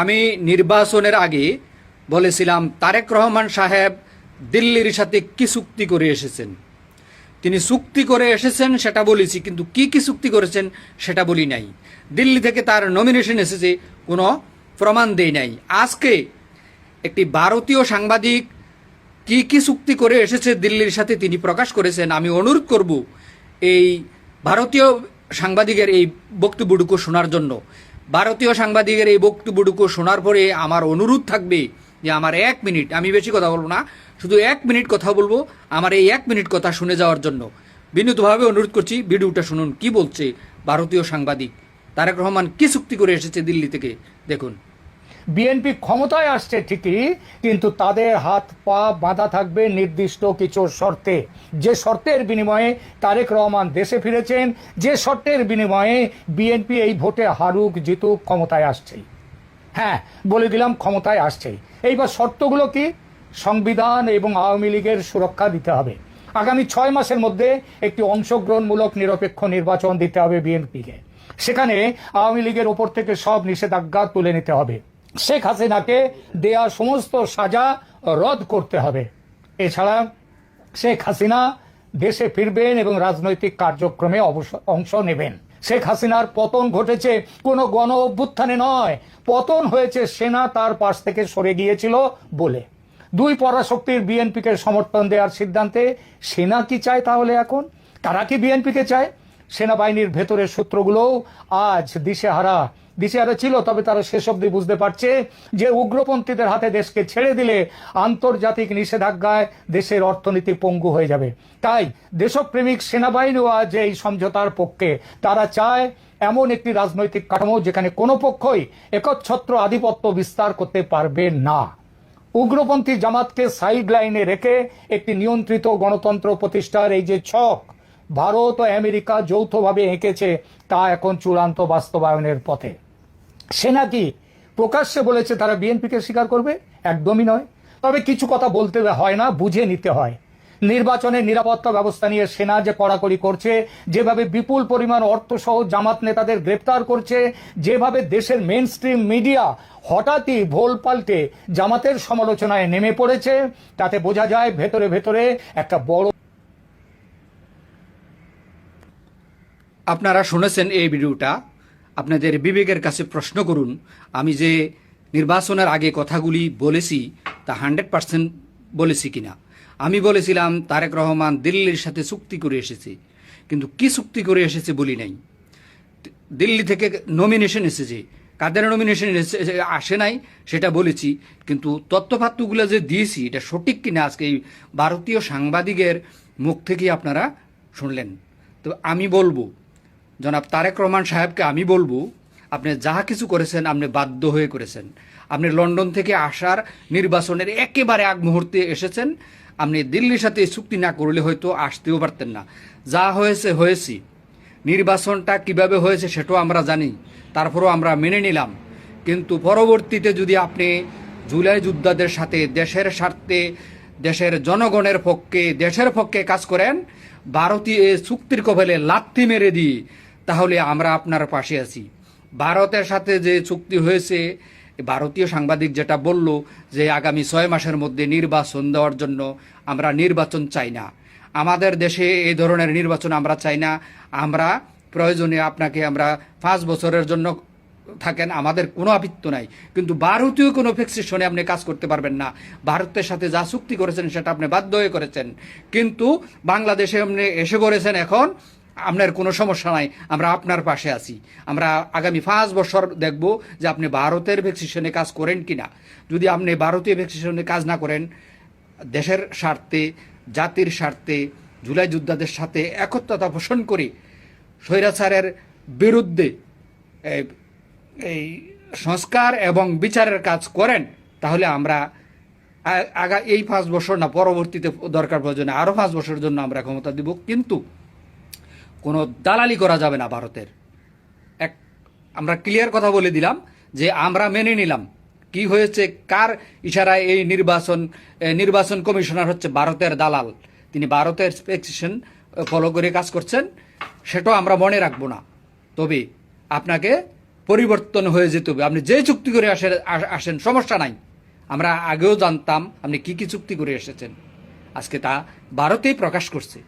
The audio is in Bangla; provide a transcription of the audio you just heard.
আমি নির্বাচনের আগে বলেছিলাম, তারেক রহমান সাহেব দিল্লির সাথে কি চুক্তি করে এসেছেন? তিনি চুক্তি করে এসেছেন, সেটা বলেছি, কিন্তু কি কি চুক্তি করেছেন, সেটা বলি নাই। দিল্লি থেকে তার নমিনেশন এসেছে, কোনো প্রমাণ দেই নাই। আজকে একটি ভারতীয় সাংবাদিক কি কি চুক্তি করে এসেছে দিল্লির সাথে তিনি প্রকাশ করেছেন, আমি অনুরোধ করব এই ভারতীয় সাংবাদিকের এই বক্তব্যটুকু শোনার জন্য। ভারতীয় সাংবাদিকের এই বক্তব্যটুকু শোনার পরে আমার অনুরোধ থাকবে যে আমার এক মিনিট, আমি বেশি কথা বলব না, শুধু এক মিনিট কথা বলব আমার এই এক মিনিট কথা শুনে যাওয়ার জন্য। বিনীতভাবে অনুরোধ করছি, ভিডিওটা শুনুন, কি বলছে ভারতীয় সাংবাদিক? তারেক রহমান কি চুক্তি করে এসেছে দিল্লি থেকে? দেখুন। বিএনপি ক্ষমতায় আসছে ঠিকই, কিন্তু তাদের হাত পা বাঁধা থাকবে নির্দিষ্ট কিছু শর্তে। যে শর্তের বিনিময়ে তারেক রহমান দেশে ফিরেছেন, যে শর্তের বিনিময়ে বিএনপি এই ভোটে হারুক, জিতুক, ক্ষমতায় আসছেই। হ্যাঁ বলে দিলাম ক্ষমতায় আসছেই। এইবার শর্তগুলো কি? সংবিধান এবং আওয়ামী লীগের সুরক্ষা দিতে হবে। আগামী ছয় মাসের মধ্যে একটি অংশগ্রহণমূলক নিরপেক্ষ নির্বাচন দিতে হবে বিএনপিকে সেখানে আওয়ামী লীগের ওপর থেকে সব নিষেধাজ্ঞা তুলে নিতে হবে। শেখ হাসিনাকে দেয়া সমস্ত সাজা রদ করতে হবে। এছাড়া শেখ হাসিনা দেশে ফিরবেন এবং রাজনৈতিক কার্যক্রমে অংশ নেবেন। শেখ হাসিনার পতন ঘটেছে কোনো গণ অভ্যুত্থানে নয়, পতন হয়েছে সেনা তার পাশ থেকে সরে গিয়েছিল বলে। দুই পরাশক্তির বিএনপিকে সমর্থন দেওয়ার সিদ্ধান্তে সেনা কি চায় তাহলে এখন? তারা কি বিএনপিকে চায়? সেনাবাহিনীর ভেতরের সূত্রগুলোও আজ দিশেহারা। দিশেহারা ছিল, তবে তারা শেষ অবধি বুঝতে পারছে যে উগ্রপন্থীদের হাতে দেশকে ছেড়ে দিলে আন্তর্জাতিক নিষেধাজ্ঞায় দেশের অর্থনীতি পঙ্গু হয়ে যাবে। তাই দেশপ্রেমিক সেনাবাহিনীও আজ এই সমঝোতার পক্ষে। তারা চায় এমন একটি রাজনৈতিক কাঠামো যেখানে কোনো পক্ষই একচ্ছত্র আধিপত্য বিস্তার করতে পারবে না। উগ্রপন্থী জামাতকে সাইড লাইনে রেখে একটি নিয়ন্ত্রিত গণতন্ত্র প্রতিষ্ঠার এই যে ছক ভারত ও আমেরিকা যৌথভাবে এঁকেছে, তা এখন চূড়ান্ত বাস্তবায়নের পথে। সেনা কি প্রকাশ্যে বলেছে তারা বিএনপিকে স্বীকার করবে? একদমই নয়। তবে কিছু কথা বলতে হয় না, বুঝে নিতে হয়। নির্বাচনের নিরাপত্তা ব্যবস্থা নিয়ে সেনা যে কড়াকড়ি করছে, যেভাবে বিপুল পরিমাণ অর্থসহ জামাত নেতাদের গ্রেপ্তার করছে, যেভাবে দেশের মেন স্ট্রিম মিডিয়া হঠাৎই ভোল পাল্টে জামাতের সমালোচনায় নেমে পড়েছে, তাতে বোঝা যায় ভেতরে ভেতরে একটা বড় আপনারা শুনেছেন এই ভিডিওটা। আপনাদের বিবেকের কাছে প্রশ্ন করুন, আমি যে নির্বাচনের আগে কথাগুলি বলেছি তা হান্ড্রেড পার্সেন্ট বলেছি কিনা। আমি বলেছিলাম, তারেক রহমান দিল্লির সাথে চুক্তি করে এসেছে, কিন্তু কি চুক্তি করে এসেছে বলি নাই। দিল্লি থেকে নমিনেশন এসেছে। কাদের নমিনেশন আসে নাই, সেটা বলেছি, কিন্তু তথ্যপাত্রগুলো যে দিয়েছি, এটা সঠিক কিনা আজকে এই ভারতীয় সাংবাদিকের মুখ থেকেই আপনারা শুনলেন। তো আমি বলব জনাব তারেক রহমান সাহেবকে আমি বলব, আপনি যাহা কিছু করেছেন আপনি বাধ্য হয়ে করেছেন। আপনি লন্ডন থেকে আসার নির্বাচনের একেবারে আগ মুহূর্তে এসেছেন, আপনি দিল্লির সাথে চুক্তি না করলে হয়তো আসতেও পারতেন না। যা হয়েছে, হয়েছি। নির্বাচনটা কীভাবে হয়েছে সেটাও আমরা জানি, তারপরও আমরা মেনে নিলাম। কিন্তু পরবর্তীতে যদি আপনি জুলাই যোদ্ধাদের সাথে দেশের স্বার্থে, দেশের জনগণের পক্ষে, দেশের পক্ষে কাজ করেন, ভারতীয় চুক্তির কবলে লাথি মেরে দিই তাহলে আমরা আপনার পাশে আছি। ভারতের সাথে যে চুক্তি হয়েছে, ভারতীয় সাংবাদিক যেটা বলল যে আগামী ছয় মাসের মধ্যে নির্বাচন দেওয়ার জন্য আমরা নির্বাচন চাই না। আমাদের দেশে এই ধরনের নির্বাচন আমরা চাই না। আমরা প্রয়োজনে আপনাকে আমরা পাঁচ বছরের জন্য থাকেন, আমাদের কোনো আপিত্য নাই। কিন্তু ভারতীয় কোনো ফিক্সেশনে আপনি কাজ করতে পারবেন না। ভারতের সাথে যা চুক্তি করেছেন সেটা আপনি বাধ্য হয়ে করেছেন। কিন্তু বাংলাদেশে আপনি এসে করেছেন এখন আপনার কোনো সমস্যা নাই, আমরা আপনার পাশে আছি। আমরা আগামী পাঁচ বছর দেখব যে আপনি ভারতের ভ্যাকসিনেশনে কাজ করেন কি না যদি আপনি ভারতীয় ভ্যাকসিনেশনে কাজ না করেন, দেশের স্বার্থে, জাতির স্বার্থে, জুলাই যোদ্ধাদের সাথে একত্রতা পোষণ করে স্বৈরাচারের বিরুদ্ধে এই সংস্কার এবং বিচারের কাজ করেন, তাহলে আমরা আগা, এই পাঁচ বছর না, পরবর্তীতে দরকার প্রয়োজনে আরও পাঁচ বছরের জন্য আমরা ক্ষমতা দিব। কিন্তু কোনো দালালি করা যাবে না ভারতের। এক, আমরা ক্লিয়ার কথা বলে দিলাম যে আমরা মেনে নিলাম কি হয়েছে, কার ইশারায় এই নির্বাচন নির্বাচন কমিশনার হচ্ছে ভারতের দালাল। তিনি ভারতের স্পেসিশন ফলো করে কাজ করছেন, সেটাও আমরা মনে রাখব না। তবে আপনাকে পরিবর্তন হয়ে যেতে হবে। আপনি যে চুক্তি করে আসেন আসেন, সমস্যা নাই। আমরা আগেও জানতাম আপনি কি কি চুক্তি করে এসেছেন। আজকে তা ভারতেই প্রকাশ করছে।